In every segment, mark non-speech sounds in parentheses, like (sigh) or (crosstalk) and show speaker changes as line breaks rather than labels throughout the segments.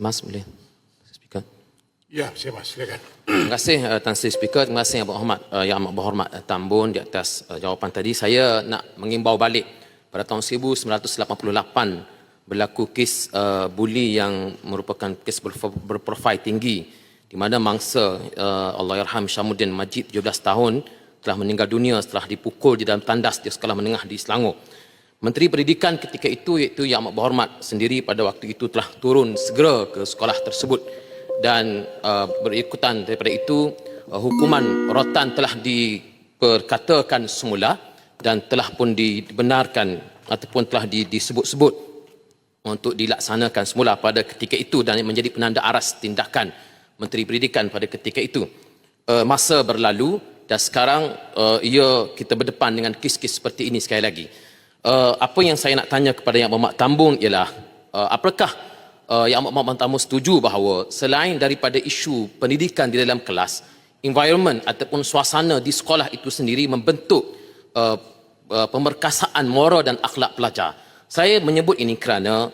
Mas boleh. Speaker.
Ya, saya mas, silakan.
Terima kasih uh, Tan Sri Speaker. Terima kasih Yang Berhormat uh, Yang Amat Berhormat uh, Tambun di atas uh, jawapan tadi. Saya nak mengimbau balik pada tahun 1988 berlaku kes uh, buli yang merupakan kes berprofil tinggi di mana mangsa uh, Allahyarham Syamuddin Majid 17 tahun telah meninggal dunia setelah dipukul di dalam tandas di sekolah menengah di Selangor. Menteri Pendidikan ketika itu iaitu Yang Amat Berhormat sendiri pada waktu itu telah turun segera ke sekolah tersebut dan uh, berikutan daripada itu uh, hukuman rotan telah diperkatakan semula dan telah pun dibenarkan ataupun telah di, disebut-sebut untuk dilaksanakan semula pada ketika itu dan menjadi penanda aras tindakan Menteri Pendidikan pada ketika itu. Uh, masa berlalu dan sekarang uh, ia kita berdepan dengan kes-kes seperti ini sekali lagi. Uh, apa yang saya nak tanya kepada Yang Berhormat Tambun ialah uh, apakah uh, Yang Berhormat Tambun setuju bahawa selain daripada isu pendidikan di dalam kelas, environment ataupun suasana di sekolah itu sendiri membentuk uh, uh, pemerkasaan moral dan akhlak pelajar. Saya menyebut ini kerana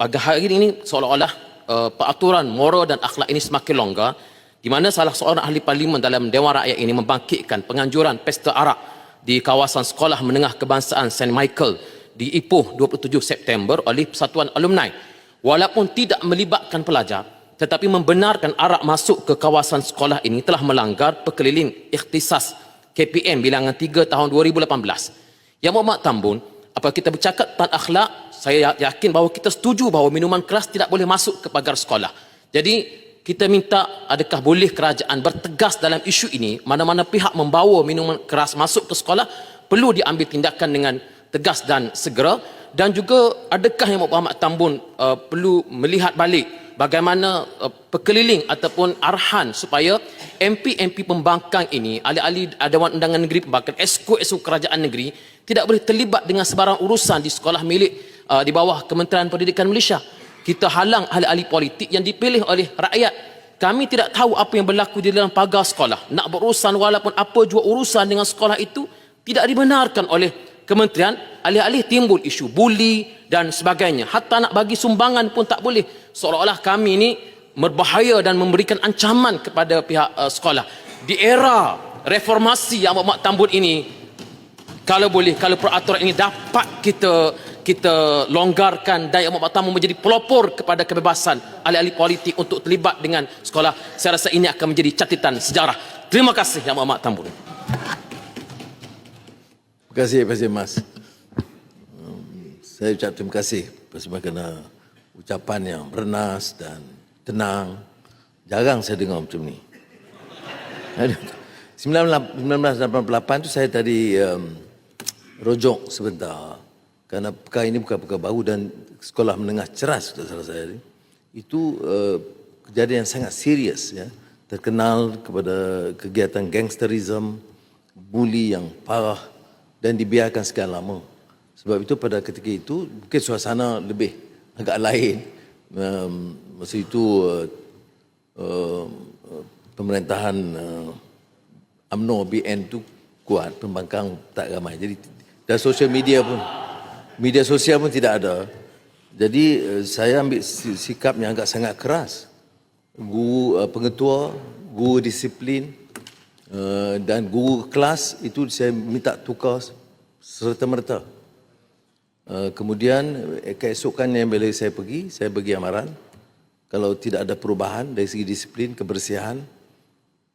pada hari ini seolah-olah uh, peraturan moral dan akhlak ini semakin longgar di mana salah seorang ahli parlimen dalam Dewan Rakyat ini membangkitkan penganjuran pesta arak di kawasan Sekolah Menengah Kebangsaan St. Michael di Ipoh 27 September oleh Persatuan Alumni. Walaupun tidak melibatkan pelajar, tetapi membenarkan arak masuk ke kawasan sekolah ini telah melanggar perkeliling ikhtisas KPM bilangan 3 tahun 2018. Yang Muhammad Tambun, apabila kita bercakap tentang akhlak, saya yakin bahawa kita setuju bahawa minuman keras tidak boleh masuk ke pagar sekolah. Jadi kita minta adakah boleh kerajaan bertegas dalam isu ini? Mana-mana pihak membawa minuman keras masuk ke sekolah perlu diambil tindakan dengan tegas dan segera. Dan juga adakah yang Muhammad Tambun uh, perlu melihat balik bagaimana uh, perkeliling ataupun arahan supaya MP-MP pembangkang ini ahli-ahli Dewan Undangan Negeri Pembangkang esko-esko kerajaan negeri tidak boleh terlibat dengan sebarang urusan di sekolah milik uh, di bawah Kementerian Pendidikan Malaysia kita halang ahli-ahli politik yang dipilih oleh rakyat. Kami tidak tahu apa yang berlaku di dalam pagar sekolah. Nak berurusan walaupun apa jua urusan dengan sekolah itu tidak dibenarkan oleh kementerian. Alih-alih timbul isu buli dan sebagainya. Hatta nak bagi sumbangan pun tak boleh. Seolah-olah kami ini berbahaya dan memberikan ancaman kepada pihak uh, sekolah. Di era reformasi yang Muhammad Tambun ini, kalau boleh, kalau peraturan ini dapat kita kita longgarkan dan yang Muhammad menjadi pelopor kepada kebebasan ahli-ahli politik untuk terlibat dengan sekolah. Saya rasa ini akan menjadi catatan sejarah. Terima kasih Yang Muhammad Tambun.
Terima kasih, Terima kasih Mas. Um, Saya ucap terima kasih sebagaimana ucapan yang bernas dan tenang. Jarang saya dengar macam ni. (laughs) 1988 tu saya tadi um, rojok sebentar. Kerana perkara ini bukan perkara baru dan sekolah menengah ceras tak salah saya ni. Itu uh, kejadian yang sangat serius ya. Terkenal kepada kegiatan gangsterism, buli yang parah dan dibiarkan sekian lama. Sebab itu pada ketika itu mungkin suasana lebih agak lain. Um, masa itu uh, uh, pemerintahan UMNO BN tu kuat, pembangkang tak ramai. Jadi dan sosial media pun media sosial pun tidak ada. Jadi eh, saya ambil si- sikap yang agak sangat keras. Guru uh, pengetua, guru disiplin uh, dan guru kelas itu saya minta tukar serta-merta. Kemudian eh, keesokannya bila saya pergi, saya bagi amaran kalau tidak ada perubahan dari segi disiplin, kebersihan,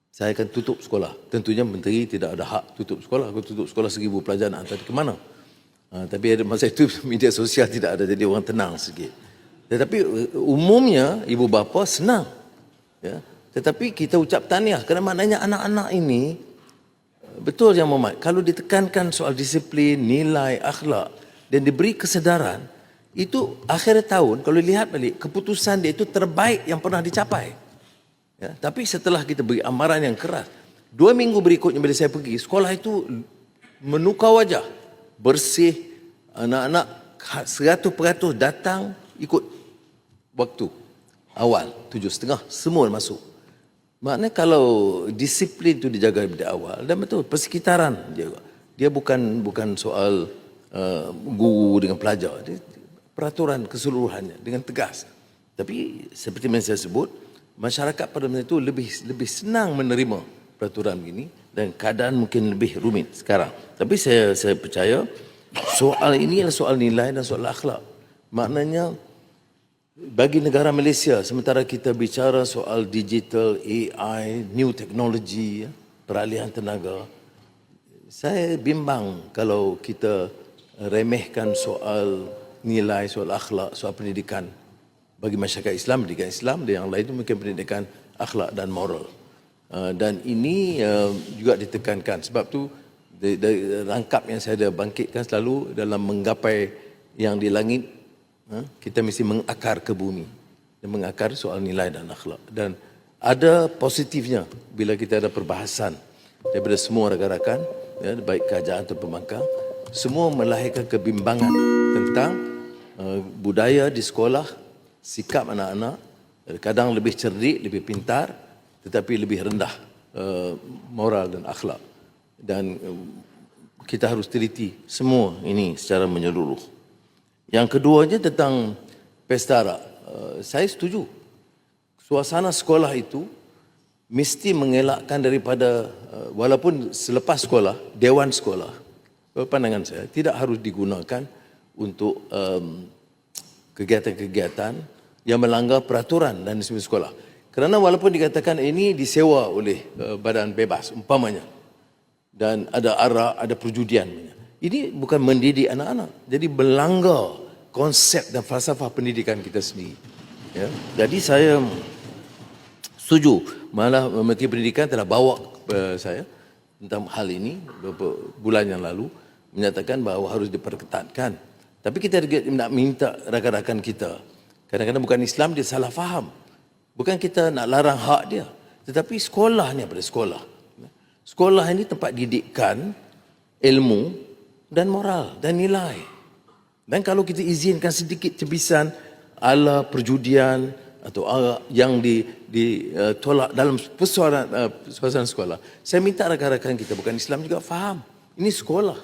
saya akan tutup sekolah. Tentunya menteri tidak ada hak tutup sekolah. Aku tutup sekolah seribu pelajar nak hantar ke mana? Ha, tapi ada masa itu (laughs) media sosial tidak ada jadi orang tenang sikit. Tetapi uh, umumnya ibu bapa senang. Ya. Tetapi kita ucap tahniah kerana maknanya anak-anak ini betul yang Muhammad kalau ditekankan soal disiplin, nilai, akhlak dan diberi kesedaran itu akhir tahun kalau lihat balik keputusan dia itu terbaik yang pernah dicapai. Ya, tapi setelah kita beri amaran yang keras, dua minggu berikutnya bila saya pergi, sekolah itu menukar wajah, bersih, anak-anak 100% datang ikut waktu awal, tujuh setengah, semua masuk. Maknanya kalau disiplin itu dijaga dari awal, dan betul, persekitaran dia, dia bukan bukan soal uh, guru dengan pelajar, dia, peraturan keseluruhannya dengan tegas. Tapi seperti yang saya sebut, masyarakat pada masa itu lebih lebih senang menerima peraturan ini dan keadaan mungkin lebih rumit sekarang. Tapi saya saya percaya soal ini adalah soal nilai dan soal akhlak. Maknanya bagi negara Malaysia sementara kita bicara soal digital, AI, new technology, ya, peralihan tenaga, saya bimbang kalau kita remehkan soal nilai, soal akhlak, soal pendidikan bagi masyarakat Islam, pendidikan Islam dan yang lain itu mungkin pendidikan akhlak dan moral. Uh, dan ini uh, juga ditekankan. Sebab tu dari, dari rangkap yang saya ada bangkitkan selalu dalam menggapai yang di langit. Ha, kita mesti mengakar ke bumi. Dan mengakar soal nilai dan akhlak. Dan ada positifnya bila kita ada perbahasan daripada semua rakan-rakan ya, baik kerajaan atau pembangkang. Semua melahirkan kebimbangan tentang uh, budaya di sekolah sikap anak-anak. Kadang lebih cerdik lebih pintar tetapi lebih rendah uh, moral dan akhlak dan uh, kita harus teliti semua ini secara menyeluruh. Yang keduanya tentang pesta arak. Uh, saya setuju. Suasana sekolah itu mesti mengelakkan daripada uh, walaupun selepas sekolah, dewan sekolah. Pandangan saya tidak harus digunakan untuk um, kegiatan-kegiatan yang melanggar peraturan dan disiplin sekolah. Kerana walaupun dikatakan ini disewa oleh uh, badan bebas umpamanya dan ada arak, ada perjudian. Ini bukan mendidik anak-anak. Jadi melanggar konsep dan falsafah pendidikan kita sendiri. Ya. Jadi saya setuju malah Menteri Pendidikan telah bawa uh, saya tentang hal ini beberapa bulan yang lalu menyatakan bahawa harus diperketatkan. Tapi kita nak minta rakan-rakan kita. Kadang-kadang bukan Islam dia salah faham. Bukan kita nak larang hak dia. Tetapi sekolah ni apa sekolah. Sekolah ini tempat didikan ilmu dan moral dan nilai. Dan kalau kita izinkan sedikit tebisan ala perjudian atau yang ditolak uh, dalam persoalan uh, suasana sekolah. Saya minta rakan-rakan kita bukan Islam juga faham. Ini sekolah.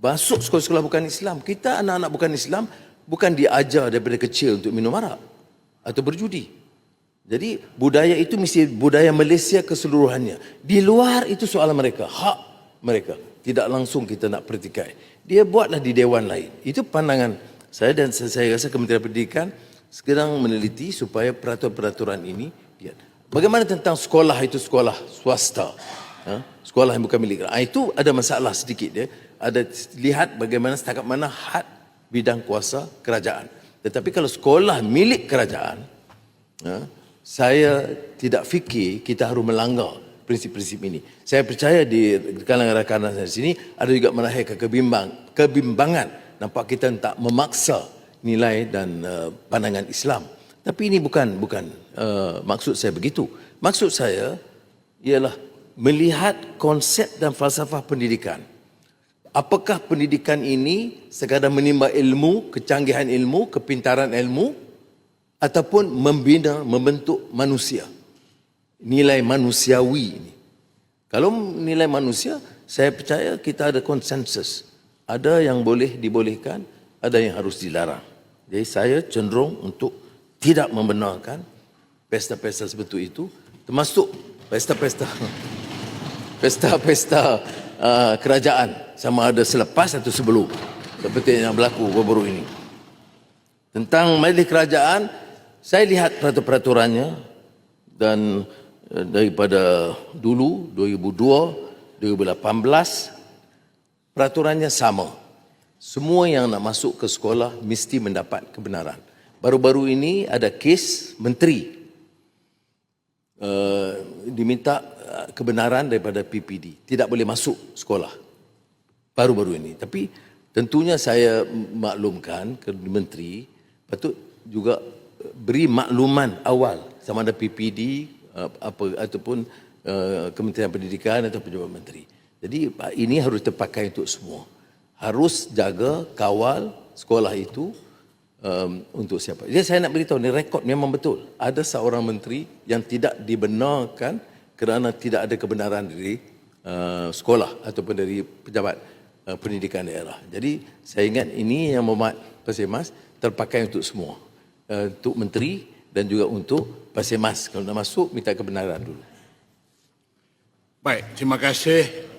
Masuk sekolah-sekolah bukan Islam. Kita anak-anak bukan Islam bukan diajar daripada kecil untuk minum arak atau berjudi. Jadi budaya itu mesti budaya Malaysia keseluruhannya. Di luar itu soalan mereka, hak mereka. Tidak langsung kita nak pertikai. Dia buatlah di dewan lain. Itu pandangan saya dan saya rasa Kementerian Pendidikan sekarang meneliti supaya peraturan-peraturan ini. Bagaimana tentang sekolah itu sekolah swasta? Ha? Sekolah yang bukan milik. Ha, itu ada masalah sedikit dia. Ada lihat bagaimana setakat mana had bidang kuasa kerajaan. Tetapi kalau sekolah milik kerajaan, ha? Saya tidak fikir kita harus melanggar prinsip-prinsip ini. Saya percaya di kalangan rakan-rakan saya sini ada juga melahirkan kebimbang, kebimbangan. Nampak kita tak memaksa nilai dan uh, pandangan Islam. Tapi ini bukan bukan uh, maksud saya begitu. Maksud saya ialah melihat konsep dan falsafah pendidikan. Apakah pendidikan ini sekadar menimba ilmu, kecanggihan ilmu, kepintaran ilmu ataupun membina, membentuk manusia. Nilai manusiawi ini. Kalau nilai manusia, saya percaya kita ada konsensus. Ada yang boleh dibolehkan, ada yang harus dilarang. Jadi saya cenderung untuk tidak membenarkan pesta-pesta seperti itu, termasuk pesta-pesta (laughs) pesta-pesta uh, kerajaan sama ada selepas atau sebelum seperti yang berlaku baru-baru ini. Tentang majlis kerajaan, saya lihat peraturan-peraturannya dan eh, daripada dulu 2002 2018 peraturannya sama. Semua yang nak masuk ke sekolah mesti mendapat kebenaran. Baru-baru ini ada kes menteri uh, diminta eh, kebenaran daripada PPD tidak boleh masuk sekolah. Baru-baru ini. Tapi tentunya saya maklumkan ke menteri patut juga beri makluman awal sama ada PPD uh, apa ataupun uh, Kementerian Pendidikan atau pejabat menteri. Jadi ini harus terpakai untuk semua. Harus jaga kawal sekolah itu um, untuk siapa. Jadi saya nak beritahu ni rekod memang betul. Ada seorang menteri yang tidak dibenarkan kerana tidak ada kebenaran dari uh, sekolah ataupun dari pejabat uh, pendidikan daerah. Jadi saya ingat ini yang memat Mas terpakai untuk semua. Uh, untuk menteri dan juga untuk Pasir Mas. Kalau nak masuk, minta kebenaran dulu.
Baik, terima kasih